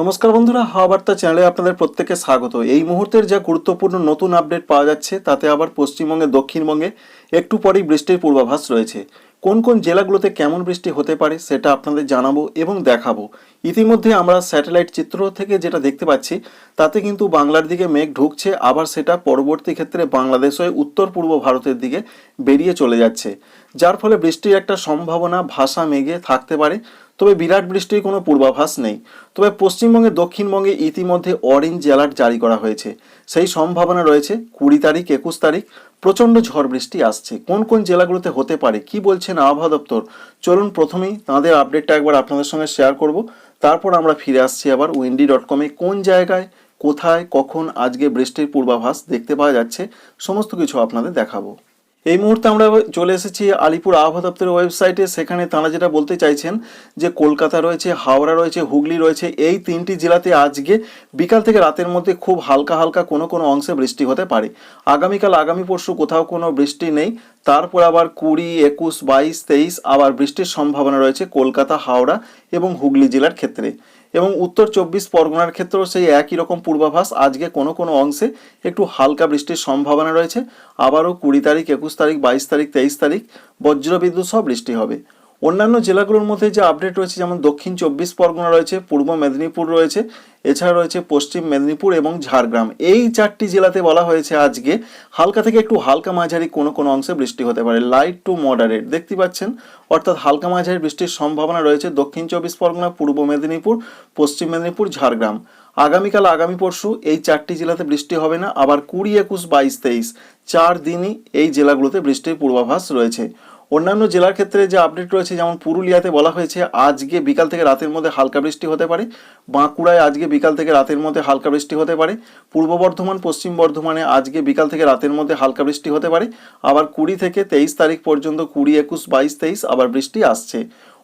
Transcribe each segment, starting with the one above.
নমস্কার বন্ধুরা হাওয়া বার্তা চ্যানেলে আপনাদের প্রত্যেককে স্বাগত। এই মুহূর্তের যা গুরুত্বপূর্ণ নতুন আপডেট পাওয়া যাচ্ছে, তাতে আবার পশ্চিমবঙ্গে, দক্ষিণবঙ্গে একটু পরেই বৃষ্টির পূর্বাভাস রয়েছে। কোন কোন জেলাগুলোতে কেমন বৃষ্টি হতে পারে সেটা আপনাদের জানাব এবং দেখাবো। ইতিমধ্যে আমরা স্যাটেলাইট চিত্র থেকে যেটা দেখতে পাচ্ছি, তাতে কিন্তু বাংলার দিকে মেঘ ঢুকছে, আবার সেটা পরবর্তী ক্ষেত্রে বাংলাদেশ হয়ে উত্তর পূর্ব ভারতের দিকে বেরিয়ে চলে যাচ্ছে। যার ফলে বৃষ্টির একটা সম্ভাবনা, ভাষা মেঘে থাকতে পারে। তবে বিরাট বৃষ্টির কোনো পূর্বাভাস নেই। তবে পশ্চিমবঙ্গে দক্ষিণবঙ্গে ইতিমধ্যে অরেঞ্জ অ্যালার্ট জারি করা হয়েছে। সেই সম্ভাবনা রয়েছে, কুড়ি তারিখ, একুশ তারিখ, প্রচণ্ড ঝড় বৃষ্টি আসছে। কোন কোন জেলাগুলোতে হতে পারে, কি বলছেন আবহাওয়া দপ্তর? চলুন প্রথমেই তাঁদের আপডেটটা একবার আপনাদের সঙ্গে শেয়ার করব। তারপর আমরা ফিরে আসছি আবার উইন্ডি ডট কমে কোন জায়গায়, কোথায়, কখন আজকে বৃষ্টির পূর্বাভাস দেখতে পাওয়া যাচ্ছে, সমস্ত কিছু আপনাদের দেখাবো। এই মুহূর্তে আমরা চলে এসেছি আলিপুর আবহাওয়া দপ্তরের ওয়েবসাইটে। সেখানে তারা যেটা বলতে চাইছেন যে, কলকাতা রয়েছে, হাওড়া রয়েছে, হুগলি রয়েছে, এই তিনটি জেলাতে আজকে বিকাল থেকে রাতের মধ্যে খুব হালকা হালকা কোনো কোনো অংশে বৃষ্টি হতে পারে। আগামীকাল, আগামী পরশু কোথাও কোনো বৃষ্টি নেই। তারপর আবার কুড়ি, একুশ, বাইশ, তেইশ আবার বৃষ্টির সম্ভাবনা রয়েছে কলকাতা, হাওড়া এবং হুগলি জেলার ক্ষেত্রে। এবং উত্তর চব্বিশ পরগনার ক্ষেত্রেও সেই একই রকম পূর্বাভাস। আজকে কোনো কোনো অংশে একটু হালকা বৃষ্টির সম্ভাবনা রয়েছে। আবারও কুড়ি তারিখ, একুশ তারিখ, বাইশ তারিখ, তেইশ তারিখ, বজ্রবিদ্যুৎ সহ বৃষ্টি হবে। অন্যান্য জেলাগুলোর মধ্যে যে আপডেট রয়েছে, যেমন দক্ষিণ চব্বিশ পরগনা রয়েছে, পূর্ব মেদিনীপুর রয়েছে, এছাড়া রয়েছে পশ্চিম মেদিনীপুর এবং ঝাড়গ্রাম। এই চারটি জেলাতে বলা হয়েছে আজকে, হালকা থেকে একটু হালকা মাঝারি কোনো কোনো অংশে বৃষ্টি হতে পারে লাইট টু মডারেট দেখতে পাচ্ছেন, অর্থাৎ হালকা মাঝারি বৃষ্টির সম্ভাবনা রয়েছে দক্ষিণ চব্বিশ পরগনা, পূর্ব মেদিনীপুর, পশ্চিম মেদিনীপুর, ঝাড়গ্রাম। আগামীকাল, আগামী পরশু এই চারটি জেলাতে বৃষ্টি হবে না, আবার কুড়ি একুশ বাইশ তেইশ। চার দিনই এই জেলাগুলোতে বৃষ্টির পূর্বাভাস রয়েছে। অন্যান্য জেলার ক্ষেত্রে যে আপডেট রয়েছে, যেমন পুরুলিয়াতে বলা হয়েছে, আজকে বিকাল থেকে রাতের মধ্যে হালকা বৃষ্টি হতে পারে। বাঁকুড়ায় আজকে বিকাল থেকে রাতের মধ্যে হালকা বৃষ্টি হতে পারে। পূর্ব বর্ধমান, পশ্চিম বর্ধমানে আজকে বিকাল থেকে রাতের মধ্যে হালকা বৃষ্টি হতে পারে। আবার কুড়ি থেকে তেইশ তারিখ পর্যন্ত কুড়ি, একুশ, বাইশ, তেইশ আবার বৃষ্টি আসছে।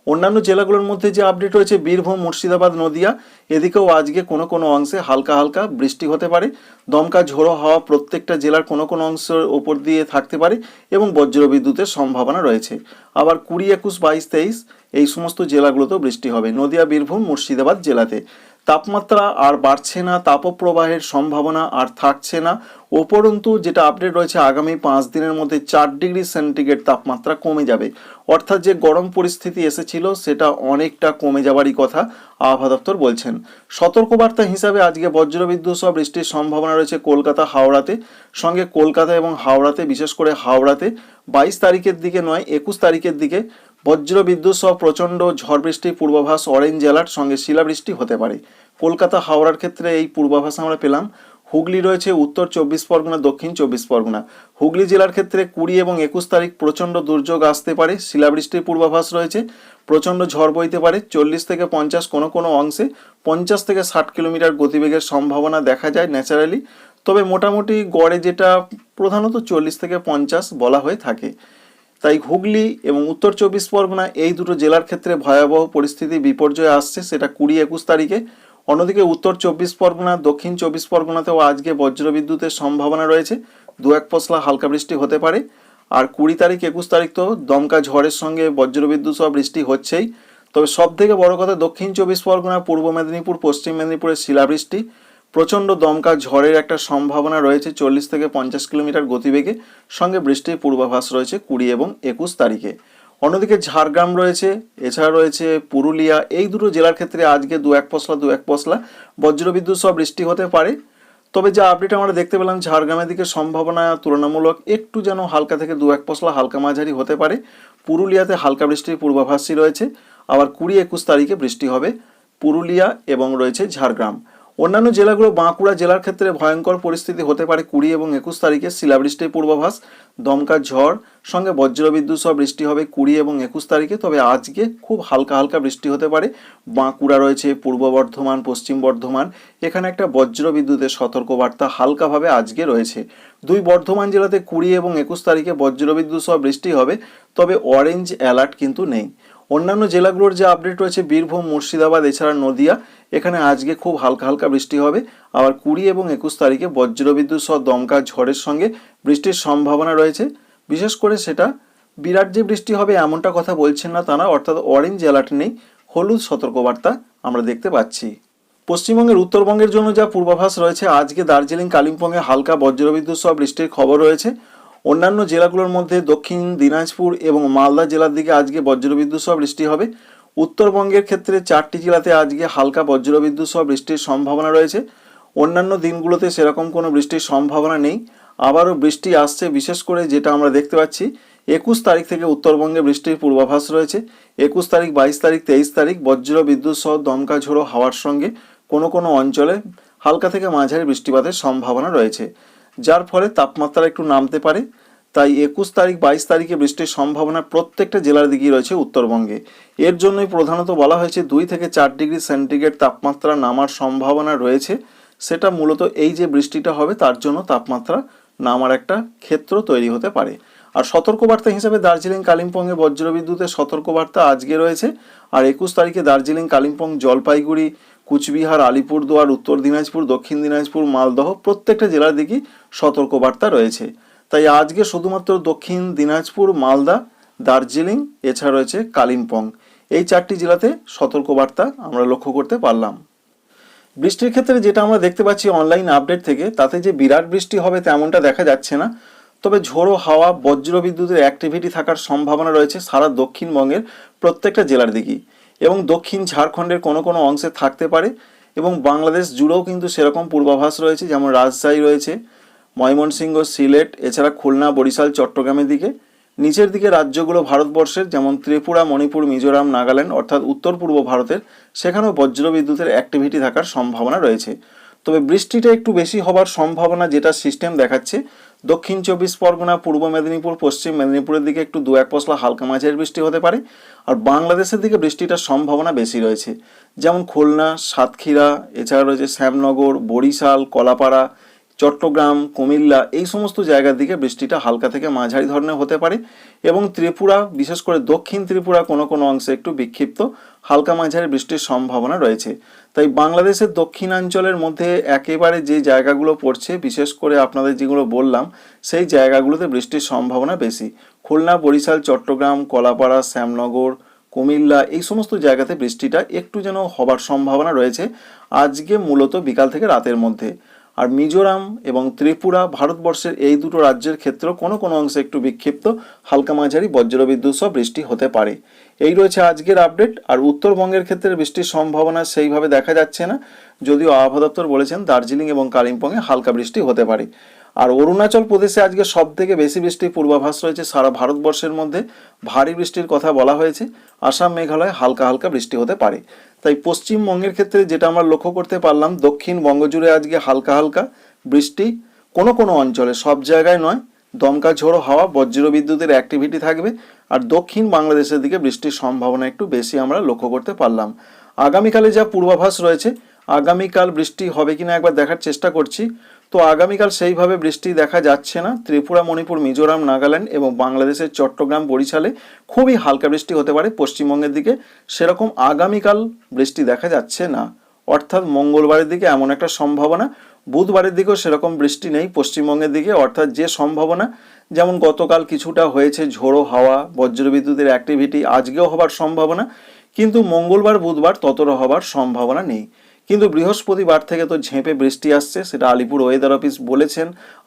অন্যান্য জেলাগুলোর মধ্যে যে আপডেট রয়েছে, বীরভূম, মুর্শিদাবাদ, নদিয়া, এদিকেও আজকে কোনো কোনো অংশে হালকা হালকা বৃষ্টি হতে পারে। দমকা ঝোড়ো হাওয়া প্রত্যেকটা জেলার কোনো কোনো অংশের ওপর দিয়ে থাকতে পারে এবং বজ্র বিদ্যুতের সম্ভাবনা রয়েছে। আবার কুড়ি একুশ, বাইশ, তেইশ, এই সমস্ত জেলাগুলোতেও বৃষ্টি হবে। নদিয়া, বীরভূম, মুর্শিদাবাদ জেলাতে। তাপমাত্রা আর বাড়ছে না, তাপপ্রবাহের সম্ভাবনা আর থাকছে না। উপরন্তু, যেটা আপডেট রয়েছে, আগামী পাঁচ দিনের মধ্যে চার ডিগ্রি সেন্টিগ্রেড তাপমাত্রা কমে যাবে। অর্থাৎ যে গরম পরিস্থিতি এসেছিল, সেটা অনেকটা কমে যাবারই কথা আবহাওয়া দপ্তর বলছেন। সতর্কবার্তা হিসাবে আজকে বজ্রবিদ্যুৎ সহ বৃষ্টির সম্ভাবনা রয়েছে কলকাতা, হাওড়াতে। সঙ্গে কলকাতা এবং হাওড়াতে, বিশেষ করে হাওড়াতে, বাইশ তারিখের দিকে নয়, একুশ তারিখের দিকে বজ্রবিদ্যুৎ সহ প্রচণ্ড ঝড় বৃষ্টির পূর্বাভাস অরেঞ্জ অ্যালার্ট, সঙ্গে শিলাবৃষ্টি হতে পারে। কলকাতা হাওড়ার ক্ষেত্রে এই পূর্বাভাস আমরা পেলাম। হুগলি রয়েছে উত্তর চব্বিশ পরগনা, দক্ষিণ চব্বিশ পরগনা। হুগলি জেলার ক্ষেত্রে কুড়ি এবং একুশ তারিখ প্রচণ্ড দুর্যোগ আসতে পারে, শিলাবৃষ্টির পূর্বাভাস রয়েছে। প্রচণ্ড ঝড় বইতে পারে, চল্লিশ থেকে পঞ্চাশ কোনো কোনো অংশে পঞ্চাশ থেকে ষাট কিলোমিটার গতিবেগের সম্ভাবনা দেখা যায় ন্যাচারালি। তবে মোটামুটি গড়ে যেটা প্রধানত চল্লিশ থেকে পঞ্চাশ বলা হয়ে থাকে। তাই হুগলি এবং উত্তর চব্বিশ পরগনা এই দুটো জেলার ক্ষেত্রে ভয়াবহ পরিস্থিতি, বিপর্যয় আসছে, সেটা কুড়ি একুশ তারিখে। অন্যদিকে উত্তর চব্বিশ পরগনা, দক্ষিণ চব্বিশ পরগনাতেও আজকে বজ্রবিদ্যুতের সম্ভাবনা রয়েছে। দু এক পশলা হালকা বৃষ্টি হতে পারে। আর কুড়ি তারিখ, একুশ তারিখ তো দমকা ঝড়ের সঙ্গে বজ্রবিদ্যুৎ সহ বৃষ্টি হচ্ছেই। তবে সব থেকে বড় কথা, দক্ষিণ চব্বিশ পরগনা, পূর্ব মেদিনীপুর, পশ্চিম মেদিনীপুরের শিলাবৃষ্টি। প্রচণ্ড দমকা ঝড়ের একটা সম্ভাবনা রয়েছে চল্লিশ থেকে পঞ্চাশ কিলোমিটার গতিবেগে। সঙ্গে বৃষ্টির পূর্বাভাস রয়েছে কুড়ি এবং একুশ তারিখে। অন্যদিকে ঝাড়গ্রাম রয়েছে, এছাড়া রয়েছে পুরুলিয়া। এই দুটো জেলার ক্ষেত্রে আজকে দু এক পশলা, দু এক পশলা বজ্রবিদ্যুৎ সহ বৃষ্টি হতে পারে। তবে যা আপডেট আমরা দেখতে পেলাম, ঝাড়গ্রামের দিকে সম্ভাবনা তুলনামূলক একটু যেন হালকা থেকে দু এক পশলা হালকা মাঝারি হতে পারে। পুরুলিয়াতে হালকা বৃষ্টির পূর্বাভাসই রয়েছে। আবার কুড়ি একুশ তারিখে বৃষ্টি হবে পুরুলিয়া এবং রয়েছে ঝাড়গ্রাম। অন্যান্য জেলাগুলো বাঁকুড়া জেলার ক্ষেত্রে ভয়ঙ্কর পরিস্থিতি হতে পারে কুড়ি এবং একুশ তারিখে। শিলাবৃষ্টির পূর্বাভাস, দমকা ঝড়, সঙ্গে বজ্রবিদ্যুৎ সহ বৃষ্টি হবে কুড়ি এবং একুশ তারিখে। তবে আজকে খুব হালকা হালকা বৃষ্টি হতে পারে। বাঁকুড়া রয়েছে, পূর্ব বর্ধমান, পশ্চিম বর্ধমান। এখানে একটা বজ্রবিদ্যুতের সতর্কবার্তা হালকাভাবে আজকে রয়েছে। দুই বর্ধমান জেলাতে কুড়ি এবং একুশ তারিখে বজ্রবিদ্যুৎ সহ বৃষ্টি হবে। তবে অরেঞ্জ অ্যালার্ট কিন্তু নেই। অন্যান্য জেলাগুলোর যে আপডেট রয়েছে, বীরভূম, মুর্শিদাবাদ, এছাড়া নদিয়া, এখানে আজকে খুব হালকা হালকা বৃষ্টি হবে। আবার কুড়ি এবং একুশ তারিখে বজ্রবিদ্যুৎ সহ দমকা ঝড়ের সঙ্গে বৃষ্টির সম্ভাবনা রয়েছে। বিশেষ করে সেটা বিরাট যে বৃষ্টি হবে এমনটা কথা বলছেন না তারা অর্থাৎ অরেঞ্জ অ্যালার্ট নেই, হলুদ সতর্কবার্তা আমরা দেখতে পাচ্ছি। পশ্চিমবঙ্গের উত্তরবঙ্গের জন্য যা পূর্বাভাস রয়েছে, আজকে দার্জিলিং, কালিম্পংয়ে হালকা বজ্রবিদ্যুৎ সহ বৃষ্টির খবর রয়েছে। অন্যান্য জেলাগুলোর মধ্যে দক্ষিণ দিনাজপুর এবং মালদা জেলার দিকে আজকে বজ্রবিদ্যুৎ সহ বৃষ্টি হবে। উত্তরবঙ্গের ক্ষেত্রে চারটি জেলাতে আজকে হালকা বজ্রবিদ্যুৎ সহ বৃষ্টির সম্ভাবনা রয়েছে। অন্যান্য দিনগুলোতে সেরকম কোনো বৃষ্টির সম্ভাবনা নেই। আবারও বৃষ্টি আসছে, বিশেষ করে যেটা আমরা দেখতে পাচ্ছি, একুশ তারিখ থেকে উত্তরবঙ্গে বৃষ্টির পূর্বাভাস রয়েছে। একুশ তারিখ, বাইশ তারিখ, তেইশ তারিখ বজ্র বিদ্যুৎ সহ দমকা ঝোড়ো হাওয়ার সঙ্গে কোনো কোনো অঞ্চলে হালকা থেকে মাঝারি বৃষ্টিপাতের সম্ভাবনা রয়েছে। যার ফলে তাপমাত্রা একটু নামতে পারে। তাই একুশ তারিখ, বাইশ তারিখে বৃষ্টির সম্ভাবনা প্রত্যেকটা জেলার দিকেই রয়েছে উত্তরবঙ্গে। এর জন্যই প্রধানত বলা হয়েছে, দুই থেকে চার ডিগ্রি সেন্টিগ্রেড তাপমাত্রা নামার সম্ভাবনা রয়েছে। সেটা মূলত এই যে বৃষ্টিটা হবে, তার জন্য তাপমাত্রা নামার একটা ক্ষেত্র তৈরি হতে পারে। আর সতর্কবার্তা হিসেবে দার্জিলিং, কালিম্পংয়ে বজ্রবিদ্যুতের সতর্কবার্তা আজকে রয়েছে। আর একুশ তারিখে দার্জিলিং, কালিম্পং, জলপাইগুড়ি কুচবিহার, আলিপুরদুয়ার, উত্তর দিনাজপুর, দক্ষিণ দিনাজপুর, মালদহ প্রত্যেকটা জেলার দিকেই সতর্কবার্তা রয়েছে। তাই আজকে শুধুমাত্র দক্ষিণ দিনাজপুর, মালদা, দার্জিলিং, এছাড়া রয়েছে কালিম্পং। এই চারটি জেলাতে সতর্কবার্তা আমরা লক্ষ্য করতে পারলাম। বৃষ্টির ক্ষেত্রে যেটা আমরা দেখতে পাচ্ছি অনলাইন আপডেট থেকে, তাতে যে বিরাট বৃষ্টি হবে তেমনটা দেখা যাচ্ছে না। তবে ঝোড়ো হাওয়া বজ্র বিদ্যুতের অ্যাক্টিভিটি থাকার সম্ভাবনা রয়েছে সারা দক্ষিণবঙ্গের প্রত্যেকটা জেলার দিকেই এবং দক্ষিণ ঝাড়খণ্ডের কোনো কোনো অংশে থাকতে পারে এবং বাংলাদেশ জুড়েও কিন্তু সেরকম পূর্বাভাস রয়েছে, যেমন রাজশাহী রয়েছে, ময়মনসিংহ, সিলেট, এছাড়া খুলনা, বরিশাল, চট্টগ্রামের দিকে। নিচের দিকে রাজ্যগুলো ভারতবর্ষের, যেমন ত্রিপুরা, মণিপুর, মিজোরাম, নাগাল্যান্ড, অর্থাৎ উত্তর পূর্ব ভারতের, সেখানেও বজ্রবিদ্যুতের অ্যাক্টিভিটি থাকার সম্ভাবনা রয়েছে। তবে বৃষ্টিটা একটু বেশি হবার সম্ভাবনা যেটা সিস্টেম দেখাচ্ছে দক্ষিণ চব্বিশ পরগনা, পূর্ব মেদিনীপুর, পশ্চিম মেদিনীপুরের দিকে একটু দু এক পশলা হালকা মাঝের বৃষ্টি হতে পারে আর বাংলাদেশের দিকে বৃষ্টিটার সম্ভাবনা বেশি রয়েছে। যেমন খুলনা, সাতক্ষীরা, এছাড়া রয়েছে শ্যামনগর, বরিশাল, কলাপাড়া চট্টগ্রাম, কুমিল্লা এই সমস্ত জায়গার দিকে বৃষ্টিটা হালকা থেকে মাঝারি ধরনের হতে পারে এবং ত্রিপুরা, বিশেষ করে দক্ষিণ ত্রিপুরা কোনো কোনো অংশে একটু বিক্ষিপ্ত, হালকা মাঝারি বৃষ্টির সম্ভাবনা রয়েছে। তাই বাংলাদেশের দক্ষিণাঞ্চলের মধ্যে একেবারে যে জায়গাগুলো পড়ছে, বিশেষ করে আপনাদের যেগুলো বললাম, সেই জায়গাগুলোতে বৃষ্টির সম্ভাবনা বেশি। খুলনা, বরিশাল, চট্টগ্রাম, কলাপাড়া, শ্যামনগর, কুমিল্লা এই সমস্ত জায়গাতে বৃষ্টিটা একটু যেন হবার সম্ভাবনা রয়েছে। আজকে মূলত বিকাল থেকে রাতের মধ্যে। আর মিজোরাম এবং ত্রিপুরা ভারতবর্ষের এই দুটো রাজ্যের ক্ষেত্রেও কোনো কোনো অংশে একটু বিক্ষিপ্ত হালকা মাঝারি বজ্রবিদ্যুৎ সহ বৃষ্টি হতে পারে। এই রয়েছে আজকের আপডেট। আর উত্তরবঙ্গের ক্ষেত্রে বৃষ্টির সম্ভাবনা সেইভাবে দেখা যাচ্ছে না। যদিও আবহাওয়া দপ্তর বলেছেন দার্জিলিং এবং কালিম্পংয়ে হালকা বৃষ্টি হতে পারে। আর অরুণাচল প্রদেশে আজকে সব থেকে বেশি বৃষ্টির পূর্বাভাস রয়েছে সারা ভারতবর্ষের মধ্যে। ভারী বৃষ্টির কথা বলা হয়েছে। আসাম, মেঘালয়ে হালকা হালকা বৃষ্টি হতে পারে। তাই পশ্চিমবঙ্গের ক্ষেত্রে যেটা আমরা লক্ষ্য করতে পারলাম দক্ষিণবঙ্গ জুড়ে আজকে হালকা হালকা বৃষ্টি। কোনো কোনো অঞ্চলে সব জায়গায় নয়, দমকা ঝোড়ো হাওয়া, বজ্র বিদ্যুতের অ্যাক্টিভিটি থাকবে। আর দক্ষিণ বাংলাদেশের দিকে বৃষ্টির সম্ভাবনা একটু বেশি আমরা লক্ষ্য করতে পারলাম। আগামীকালে যা পূর্বাভাস রয়েছে, আগামীকাল বৃষ্টি হবে কিনা একবার দেখার চেষ্টা করছি। তো আগামীকাল সেইভাবে বৃষ্টি দেখা যাচ্ছে না। ত্রিপুরা, মণিপুর, মিজোরাম, নাগাল্যান্ড এবং বাংলাদেশের চট্টগ্রাম বরিশালে খুবই হালকা বৃষ্টি হতে পারে পশ্চিমবঙ্গের দিকে। সেরকম আগামীকাল বৃষ্টি দেখা যাচ্ছে না। অর্থাৎ মঙ্গলবারের দিকে এমন একটা সম্ভাবনা। বুধবারের দিকেও সেরকম বৃষ্টি নেই পশ্চিমবঙ্গের দিকে। অর্থাৎ যে সম্ভাবনা, যেমন গতকাল কিছুটা হয়েছে ঝোড়ো হাওয়া, বজ্রবিদ্যুতের অ্যাক্টিভিটি আজকেও হবার সম্ভাবনা। কিন্তু মঙ্গলবার, বুধবার ততটা হবার সম্ভাবনা নেই। কিন্তু বৃহস্পতিবার থেকে তো ঝেঁপে বৃষ্টি আসছে, সেটা আলিপুর ওয়েদার অফিস বলেছেন।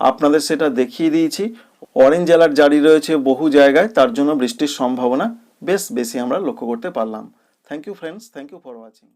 আপনাদের সেটা দেখিয়ে দিয়েছি। অরেঞ্জ অ্যালার্ট জারি রয়েছে বহু জায়গায়, তার জন্য বৃষ্টির সম্ভাবনা বেশ বেশি আমরা লক্ষ্য করতে পারলাম। Thank you friends thank you for watching